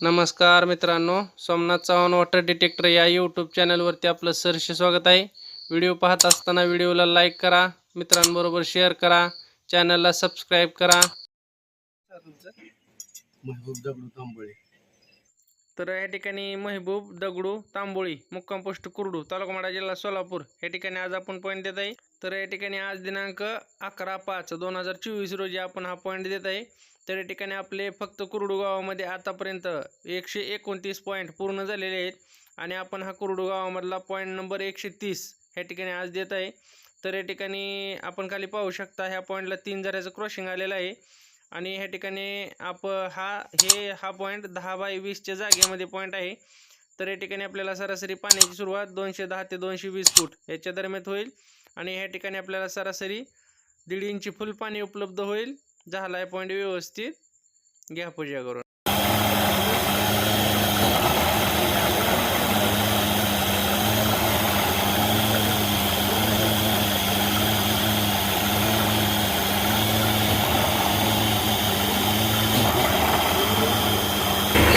नमस्कार मित्रांनो Somnath Chavan water detector या यूट्यूब चॅनलवरती आपलं सरसे स्वागत आहे. व्हिडिओ पाहत असताना व्हिडिओला लाईक करा मित्रांबरोबर शेअर करा चॅनलला सबस्क्राईब करा. महबूब दगडू तांबळे. तर या ठिकाणी महबूब दगडू तांबोळी मुक्काम पोस्ट कुरडू तालुका माडा जिल्हा सोलापूर या ठिकाणी आज आपण पॉईंट देत आहे. तर या ठिकाणी आज दिनांक अकरा पाच दोन हजार चोवीस रोजी आपण हा पॉईंट देत आहे. तर या ठिकाणी आपले फक्त कुरडू गावामध्ये आतापर्यंत एकशे एकोणतीस पॉईंट पूर्ण झालेले आहेत. आणि आपण हा कुरडू गावामधला पॉईंट नंबर एकशे तीस ह्या ठिकाणी आज देत आहे. तर या ठिकाणी आपण खाली पाहू शकता ह्या पॉईंटला तीन झऱ्याचं क्रॉसिंग आलेलं आहे. आणि ह्या ठिकाणी आप हा हे हा पॉईंट दहा बाय वीसच्या जागेमध्ये पॉईंट आहे. तर या ठिकाणी आपल्याला सरासरी पाण्याची सुरुवात दोनशे दहा ते दोनशे वीस फूट याच्या दरम्यान होईल. आणि ह्या ठिकाणी आपल्याला सरासरी दीड इंची फुल पाणी उपलब्ध होईल. झाला आहे पॉईंट व्यवस्थित. घ्या पूजा करून.